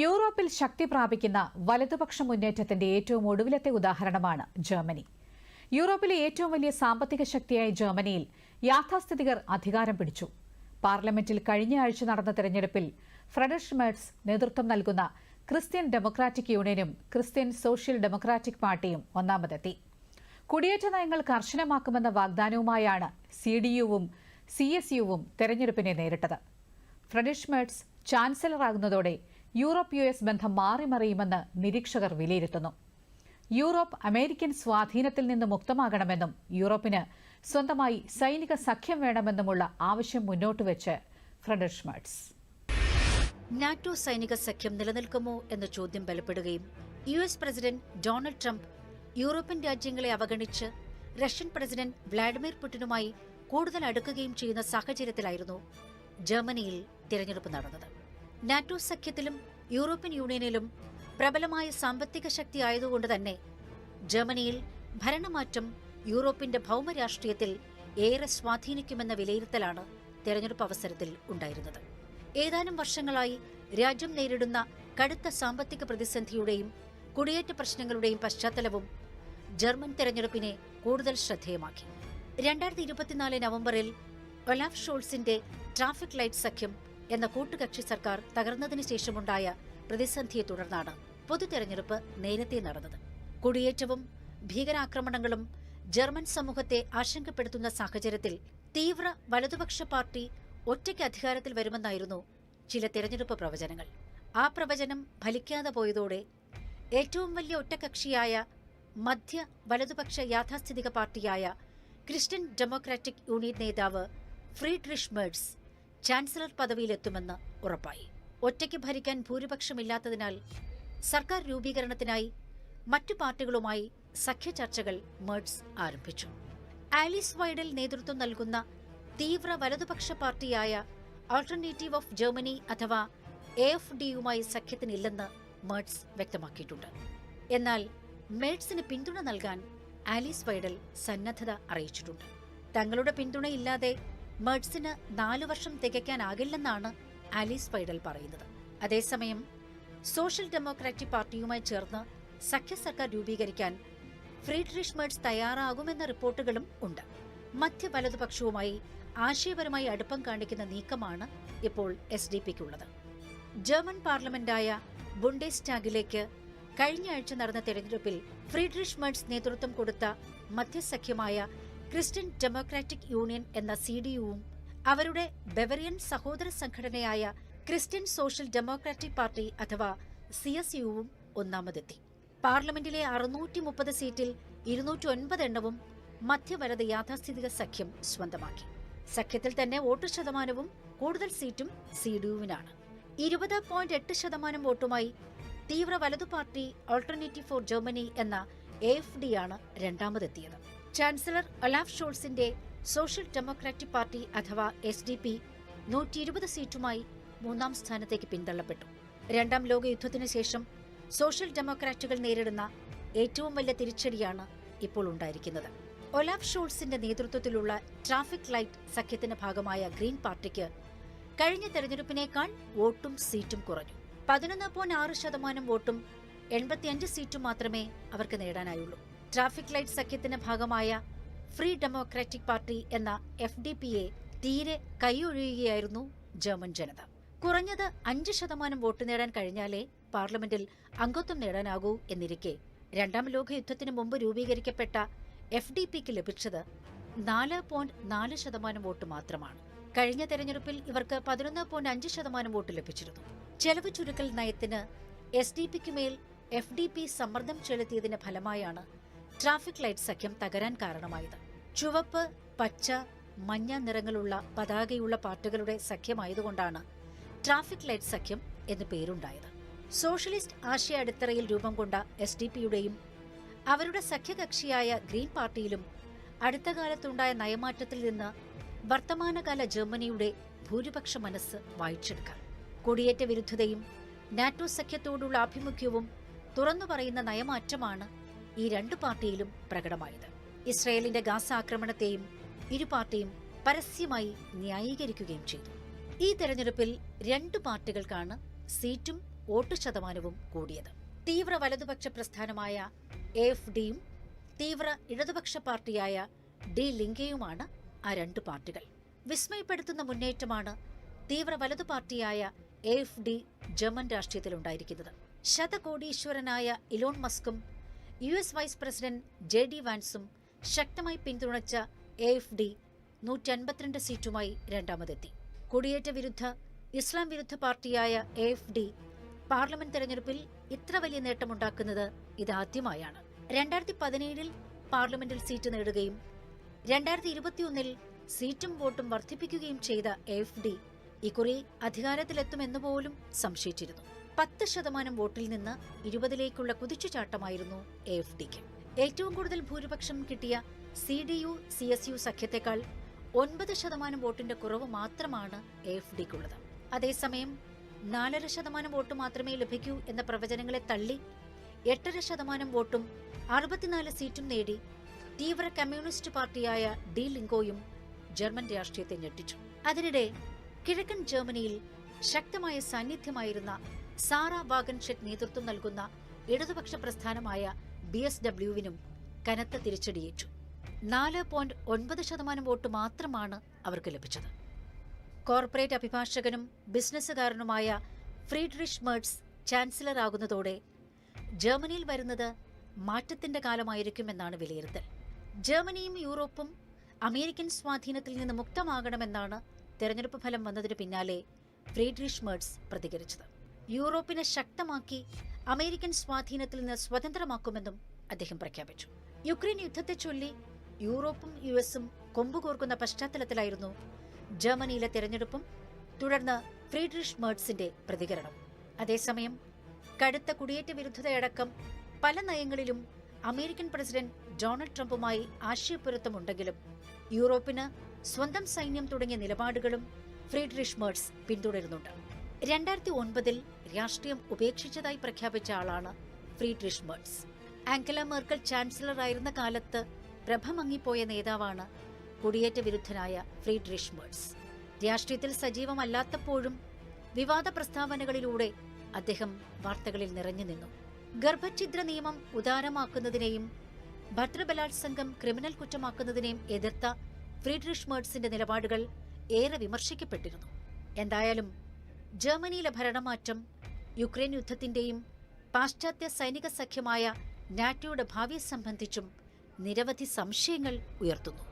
യൂറോപ്പിൽ ശക്തി പ്രാപിക്കുന്ന വലതുപക്ഷ മുന്നേറ്റത്തിന്റെ ഏറ്റവും ഒടുവിലത്തെ ഉദാഹരണമാണ് ജർമ്മനി. യൂറോപ്പിലെ ഏറ്റവും വലിയ സാമ്പത്തിക ശക്തിയായ ജർമ്മനിയിൽ യാഥാസ്ഥിതികർ അധികാരം പിടിച്ചു. പാർലമെന്റിൽ കഴിഞ്ഞ ആഴ്ച നടന്ന തെരഞ്ഞെടുപ്പിൽ ഫ്രെഡറിഷ് മേഴ്സ് നേതൃത്വം നൽകുന്ന ക്രിസ്ത്യൻ ഡെമോക്രാറ്റിക് യൂണിയനും ക്രിസ്ത്യൻ സോഷ്യൽ ഡെമോക്രാറ്റിക് പാർട്ടിയും ഒന്നാമതെത്തി. കുടിയേറ്റ നയങ്ങൾ കർശനമാക്കുമെന്ന വാഗ്ദാനവുമായാണ് സി ഡി യുവും സി എസ് യുവും തെരഞ്ഞെടുപ്പിനെ നേരിട്ടത്. ഫ്രെഡിഷ് മേഴ്സ് ചാൻസലറാകുന്നതോടെ യൂറോപ്പ് യു എസ് ബന്ധം മാറിമറിയുമെന്ന് നിരീക്ഷകർ വിലയിരുത്തുന്നു. യൂറോപ്പ് അമേരിക്കൻ സ്വാധീനത്തിൽ നിന്ന് മുക്തമാകണമെന്നും യൂറോപ്പിന് സ്വന്തമായി സൈനിക സഖ്യം വേണമെന്നുമുള്ള ആവശ്യം മുന്നോട്ടുവച്ച് ഫ്രെഡറിഷ് മാർട്സ് നാറ്റോ സൈനിക സഖ്യം നിലനിൽക്കുമോ എന്ന ചോദ്യം ബലപ്പെടുകയും U S president Donald Trump European രാജ്യങ്ങളെ അവഗണിച്ച് റഷ്യൻ പ്രസിഡന്റ് വ്ളാഡിമിർ പുടിനുമായി കൂടുതൽ അടുക്കുകയും ചെയ്യുന്ന സാഹചര്യത്തിലായിരുന്നു ജർമ്മനിയിൽ തിരഞ്ഞെടുപ്പ് നടന്നത്. നാറ്റോ സഖ്യത്തിലും യൂറോപ്യൻ യൂണിയനിലും പ്രബലമായ സാമ്പത്തിക ശക്തി ആയതുകൊണ്ട് തന്നെ ജർമ്മനിയിൽ ഭരണമാറ്റം യൂറോപ്പിന്റെ ഭൗമരാഷ്ട്രീയത്തിൽ ഏറെ സ്വാധീനിക്കുമെന്ന വിലയിരുത്തലാണ് തെരഞ്ഞെടുപ്പ് അവസരത്തിൽ ഉണ്ടായിരുന്നത്. ഏതാനും വർഷങ്ങളായി രാജ്യം നേരിടുന്ന കടുത്ത സാമ്പത്തിക പ്രതിസന്ധിയുടെയും കുടിയേറ്റ പ്രശ്നങ്ങളുടെയും പശ്ചാത്തലവും ജർമ്മൻ തെരഞ്ഞെടുപ്പിനെ കൂടുതൽ ശ്രദ്ധേയമാക്കി. രണ്ടായിരത്തി ഇരുപത്തിനാല് നവംബറിൽ ഒലാഫ് ഷോൾസിന്റെ ട്രാഫിക് ലൈറ്റ് സഖ്യം എന്ന കൂട്ടുകക്ഷി സർക്കാർ തകർന്നതിനു ശേഷമുണ്ടായ പ്രതിസന്ധിയെ തുടർന്നാണ് പൊതു തെരഞ്ഞെടുപ്പ് നേരത്തെ നടന്നത്. കുടിയേറ്റവും ഭീകരാക്രമണങ്ങളും ജർമ്മൻ സമൂഹത്തെ ആശങ്കപ്പെടുത്തുന്ന സാഹചര്യത്തിൽ തീവ്ര വലതുപക്ഷ പാർട്ടി ഒറ്റയ്ക്ക് അധികാരത്തിൽ വരുമെന്നായിരുന്നു ചില തെരഞ്ഞെടുപ്പ് പ്രവചനങ്ങൾ. ആ പ്രവചനം ഫലിക്കാതെ പോയതോടെ ഏറ്റവും വലിയ ഒറ്റകക്ഷിയായ മധ്യ വലതുപക്ഷ യാഥാസ്ഥിതിക പാർട്ടിയായ ക്രിസ്ത്യൻ ഡെമോക്രാറ്റിക് യൂണിയൻ നേതാവ് ഫ്രീഡ്രിഷ് മെർട്സ് ചാൻസലർ പദവിയിലെത്തുമെന്ന് ഉറപ്പായി. ഒറ്റയ്ക്ക് ഭരിക്കാൻ ഭൂരിപക്ഷമില്ലാത്തതിനാൽ സർക്കാർ രൂപീകരണത്തിനായി മറ്റു പാർട്ടികളുമായി സഖ്യ ചർച്ചകൾ മേഡ്സ് ആരംഭിച്ചു. ആലിസ് വൈഡൽ നേതൃത്വം നൽകുന്ന തീവ്ര വലതുപക്ഷ പാർട്ടിയായ ആൾട്ടർനേറ്റീവ് ഓഫ് ജർമ്മനി അഥവാ എ എഫ് ഡിയുമായി സഖ്യത്തിനില്ലെന്ന് മേഡ്സ് വ്യക്തമാക്കിയിട്ടുണ്ട്. എന്നാൽ മേഡ്സിന് പിന്തുണ നൽകാൻ ആലീസ് വൈഡൽ സന്നദ്ധത അറിയിച്ചിട്ടുണ്ട്. തങ്ങളുടെ പിന്തുണയില്ലാതെ മെർട്സിന് നാലു വർഷം തികയ്ക്കാനാകില്ലെന്നാണ് ആലീസ് പൈഡൽ പറയുന്നത്. അതേസമയം സോഷ്യൽ ഡെമോക്രാറ്റിക് പാർട്ടിയുമായി ചേർന്ന് സഖ്യ സർക്കാർ രൂപീകരിക്കാൻ ഫ്രീഡ്രിഷ് മെർട്സ് തയ്യാറാകുമെന്ന റിപ്പോർട്ടുകളും ഉണ്ട്. മധ്യ വലതുപക്ഷവുമായി ആശയപരമായി അടുപ്പം കാണിക്കുന്ന നീക്കമാണ് ഇപ്പോൾ എസ് ഡി പിക്കുള്ളത് ജർമ്മൻ പാർലമെന്റായ ബുണ്ടേസ്റ്റാഗിലേക്ക് കഴിഞ്ഞ ആഴ്ച നടന്ന തെരഞ്ഞെടുപ്പിൽ ഫ്രീഡ്രിഷ് മെർട്സ് നേതൃത്വം കൊടുത്ത മധ്യസഖ്യമായ ക്രിസ്ത്യൻ ഡെമോക്രാറ്റിക് യൂണിയൻ എന്ന സി ഡി യുവും അവരുടെ ബെവറിയൻ സഹോദര സംഘടനയായ ക്രിസ്ത്യൻ സോഷ്യൽ ഡെമോക്രാറ്റിക് പാർട്ടി അഥവാ സി എസ് യുവും ഒന്നാമതെത്തി. പാർലമെന്റിലെ അറുന്നൂറ്റി മുപ്പത് സീറ്റിൽ ഇരുന്നൂറ്റി ഒൻപത് എണ്ണവും മധ്യവലത് യാഥാസ്ഥിതിക സഖ്യം സ്വന്തമാക്കി. സഖ്യത്തിൽ തന്നെ വോട്ട് ശതമാനവും കൂടുതൽ സീറ്റും സി ഡി യുവിനാണ്. ഇരുപത് പോയിന്റ് എട്ട് ശതമാനം വോട്ടുമായി തീവ്ര വലതു പാർട്ടി ഓൾട്ടർനേറ്റീവ് ഫോർ ജർമ്മനി എന്ന എഫ് ഡി ആണ് രണ്ടാമതെത്തിയത്. ചാൻസലർ ഒലാഫ് ഷോൾസിന്റെ സോഷ്യൽ ഡെമോക്രാറ്റിക് പാർട്ടി അഥവാ എസ് ഡി പി നൂറ്റി ഇരുപത് സീറ്റുമായി മൂന്നാം സ്ഥാനത്തേക്ക് പിന്തള്ളപ്പെട്ടു. രണ്ടാം ലോകയുദ്ധത്തിനു ശേഷം സോഷ്യൽ ഡെമോക്രാറ്റുകൾ നേരിടുന്ന ഏറ്റവും വലിയ തിരിച്ചടിയാണ് ഇപ്പോൾ ഉണ്ടായിരിക്കുന്നത്. ഒലാഫ് ഷോൾസിന്റെ നേതൃത്വത്തിലുള്ള ട്രാഫിക് ലൈറ്റ് സഖ്യത്തിന്റെ ഭാഗമായ ഗ്രീൻ പാർട്ടിക്ക് കഴിഞ്ഞ തെരഞ്ഞെടുപ്പിനേക്കാൾ വോട്ടും സീറ്റും കുറഞ്ഞു. പതിനൊന്ന് പോയിന്റ് ആറ് ശതമാനം വോട്ടും എൺപത്തിയഞ്ച് സീറ്റും മാത്രമേ അവർക്ക് നേടാനായുള്ളൂ. ട്രാഫിക് ലൈറ്റ് സഖ്യത്തിന്റെ ഭാഗമായ ഫ്രീ ഡെമോക്രാറ്റിക് പാർട്ടി എന്ന എഫ് ഡി പിയെ തീരെ കൈയൊഴിയുകയായിരുന്നു ജർമ്മൻ ജനത. കുറഞ്ഞത് അഞ്ച് ശതമാനം വോട്ട് നേടാൻ കഴിഞ്ഞാലേ പാർലമെന്റിൽ അംഗത്വം നേടാനാകൂ എന്നിരിക്കെ രണ്ടാം ലോക യുദ്ധത്തിന് മുമ്പ് രൂപീകരിക്കപ്പെട്ട എഫ് ഡി പിക്ക് ലഭിച്ചത് നാല് പോയിന്റ് നാല് ശതമാനം വോട്ട് മാത്രമാണ്. കഴിഞ്ഞ തെരഞ്ഞെടുപ്പിൽ ഇവർക്ക് പതിനൊന്ന് പോയിന്റ് അഞ്ച് ശതമാനം വോട്ട് ലഭിച്ചിരുന്നു. ചെലവ് ചുരുക്കൽ നയത്തിന് എസ് ഡി പിക്ക് മേൽ എഫ് ഡി പി സമ്മർദ്ദം ചെലുത്തിയതിന്റെ ഫലമായാണ് ട്രാഫിക് ലൈറ്റ് സഖ്യം തകരാൻ കാരണമായത്. ചുവപ്പ് പച്ച മഞ്ഞ നിറങ്ങളുള്ള പതാകയുള്ള പാർട്ടികളുടെ സഖ്യമായതുകൊണ്ടാണ് ട്രാഫിക് ലൈറ്റ് സഖ്യം എന്ന് പേരുണ്ടായത്. സോഷ്യലിസ്റ്റ് ആശയ അടിത്തറയിൽ രൂപം കൊണ്ട എസ് ഡി പിയുടെയും അവരുടെ സഖ്യകക്ഷിയായ ഗ്രീൻ പാർട്ടിയിലും അടുത്ത കാലത്തുണ്ടായ നയമാറ്റത്തിൽ നിന്ന് വർത്തമാനകാല ജർമ്മനിയുടെ ഭൂരിപക്ഷ മനസ്സ് വായിച്ചെടുക്കാം. കുടിയേറ്റ വിരുദ്ധതയും നാറ്റോ സഖ്യത്തോടുള്ള ആഭിമുഖ്യവും തുറന്നു പറയുന്ന നയമാറ്റമാണ് ഈ രണ്ട് പാർട്ടിയിലും പ്രകടമായത്. ഇസ്രയേലിന്റെ ഗാസ ആക്രമണത്തെയും ഇരു പാർട്ടിയും പരസ്യമായി ന്യായീകരിക്കുകയും ചെയ്തു. ഈ തെരഞ്ഞെടുപ്പിൽ രണ്ടു പാർട്ടികൾക്കാണ് സീറ്റും വോട്ട് ശതമാനവും കൂടിയത്. തീവ്ര വലതുപക്ഷ പ്രസ്ഥാനമായ എഫ് ഡിയും തീവ്ര ഇടതുപക്ഷ പാർട്ടിയായ ഡി ലിങ്കയുമാണ് ആ രണ്ട് പാർട്ടികൾ. വിസ്മയപ്പെടുത്തുന്ന മുന്നേറ്റമാണ് തീവ്ര വലതു പാർട്ടിയായ എഫ് ഡി ജർമ്മൻ രാഷ്ട്രീയത്തിലുണ്ടായിരിക്കുന്നത്. ശതകോടീശ്വരനായ Elon മസ്കും U S vice president J D വാൻസും ശക്തമായി പിന്തുണച്ച എ എഫ് ഡി നൂറ്റി അൻപത്തിരണ്ട് സീറ്റുമായി രണ്ടാമതെത്തി. കുടിയേറ്റ വിരുദ്ധ ഇസ്ലാം വിരുദ്ധ പാർട്ടിയായ എ എഫ് ഡി പാർലമെന്റ് തെരഞ്ഞെടുപ്പിൽ ഇത്ര വലിയ നേട്ടമുണ്ടാക്കുന്നത് ഇതാദ്യമായാണ്. രണ്ടായിരത്തി പതിനേഴിൽ പാർലമെന്റിൽ സീറ്റ് നേടുകയും രണ്ടായിരത്തി ഇരുപത്തിയൊന്നിൽ സീറ്റും വോട്ടും വർദ്ധിപ്പിക്കുകയും ചെയ്ത എഫ് ഡി ഇക്കുറി അധികാരത്തിലെത്തുമെന്ന് പോലും സംശയിച്ചിരുന്നു. പത്ത് ശതമാനം വോട്ടിൽ നിന്ന് ഇരുപതിലേക്കുള്ള കുതിച്ചുചാട്ടമായിരുന്നു എ എഫ് ഡിക്ക്. ഏറ്റവും കൂടുതൽ ഭൂരിപക്ഷം കിട്ടിയ C D U C S U സഖ്യത്തെക്കാൾ ഒൻപത് ശതമാനം വോട്ടിന്റെ കുറവ് മാത്രമാണ് എ എഫ് ഡിക്കുള്ളത്. അതേസമയം നാലര ശതമാനം വോട്ട് മാത്രമേ ലഭിക്കൂ എന്ന പ്രവചനങ്ങളെ തള്ളി എട്ടര ശതമാനം വോട്ടും അറുപത്തിനാല് സീറ്റും നേടി തീവ്ര കമ്മ്യൂണിസ്റ്റ് പാർട്ടിയായ ഡി ലിങ്കോയും ജർമ്മൻ രാഷ്ട്രീയത്തെ ഞെട്ടിച്ചു. അതിനിടെ കിഴക്കൻ ജർമ്മനിയിൽ ശക്തമായ സാന്നിധ്യമായിരുന്ന സാറ വാഗൻഷെറ്റ് നേതൃത്വം നൽകുന്ന ഇടതുപക്ഷ പ്രസ്ഥാനമായ ബി എസ് ഡബ്ല്യുവിനും കനത്ത തിരിച്ചടിയേറ്റു. നാല് പോയിന്റ് ഒൻപത് ശതമാനം വോട്ട് മാത്രമാണ് അവർക്ക് ലഭിച്ചത്. കോർപ്പറേറ്റ് അഭിഭാഷകനും ബിസിനസ്സുകാരനുമായ ഫ്രീഡ്രിഷ് മേർട്സ് ചാൻസലർ ആകുന്നതോടെ ജർമ്മനിയിൽ വരുന്നത് മാറ്റത്തിന്റെ കാലമായിരിക്കുമെന്നാണ് വിലയിരുത്തൽ. ജർമ്മനിയും യൂറോപ്പും അമേരിക്കൻ സ്വാധീനത്തിൽ നിന്ന് മുക്തമാകണമെന്നാണ് തെരഞ്ഞെടുപ്പ് ഫലം വന്നതിന് പിന്നാലെ ഫ്രീഡ്രിഷ് മേർട്സ് പ്രതികരിച്ചത്. യൂറോപ്പിനെ ശക്തമാക്കി അമേരിക്കൻ സ്വാധീനത്തിൽ നിന്ന് സ്വതന്ത്രമാക്കുമെന്നും അദ്ദേഹം പ്രഖ്യാപിച്ചു. യുക്രൈൻ യുദ്ധത്തെ ചൊല്ലി യൂറോപ്പും യു എസും കൊമ്പുകോർക്കുന്ന പശ്ചാത്തലത്തിലായിരുന്നു ജർമ്മനിയിലെ തെരഞ്ഞെടുപ്പും തുടർന്ന് ഫ്രീഡ്രിഷ് മേർട്സിന്റെ പ്രതികരണം. അതേസമയം കടുത്ത കുടിയേറ്റ വിരുദ്ധതയടക്കം പല നയങ്ങളിലും അമേരിക്കൻ പ്രസിഡന്റ് ഡൊണാൾഡ് ട്രംപുമായി ആശയപ്പൊരുത്തമുണ്ടെങ്കിലും യൂറോപ്പിന് സ്വന്തം സൈന്യം തുടങ്ങിയ നിലപാടുകളും ഫ്രീഡ്രിഷ് മേർട്സ് പിന്തുടരുന്നുണ്ട്. രണ്ടായിരത്തി ഒൻപതിൽ രാഷ്ട്രീയം ഉപേക്ഷിച്ചതായി പ്രഖ്യാപിച്ച ആളാണ് Friedrich Merz. Angela Merkel chancellor ആയിരുന്ന കാലത്ത് പ്രഭമങ്ങിപ്പോയ നേതാവാണ് കുടിയേറ്റ വിരുദ്ധനായ ഫ്രീഡ്രിഷ് മേർട്സ്. രാഷ്ട്രീയത്തിൽ സജീവമല്ലാത്തപ്പോഴും വിവാദ പ്രസ്താവനകളിലൂടെ അദ്ദേഹം വാർത്തകളിൽ നിറഞ്ഞു നിന്നു. ഗർഭഛിദ്ര നിയമം ഉദാരമാക്കുന്നതിനെയും ഭദ്രബലാത്സംഗം ക്രിമിനൽ കുറ്റമാക്കുന്നതിനെയും എതിർത്ത ഫ്രീഡ്രിഷ് മേഴ്സിന്റെ നിലപാടുകൾ ഏറെ വിമർശിക്കപ്പെട്ടിരുന്നു. എന്തായാലും ജർമ്മനിയിലെ ഭരണമാറ്റം യുക്രൈൻ യുദ്ധത്തിന്റെയും പാശ്ചാത്യ സൈനിക സഖ്യമായ നാറ്റോയുടെ ഭാവിയെ സംബന്ധിച്ചും നിരവധി സംശയങ്ങൾ ഉയർത്തുന്നു.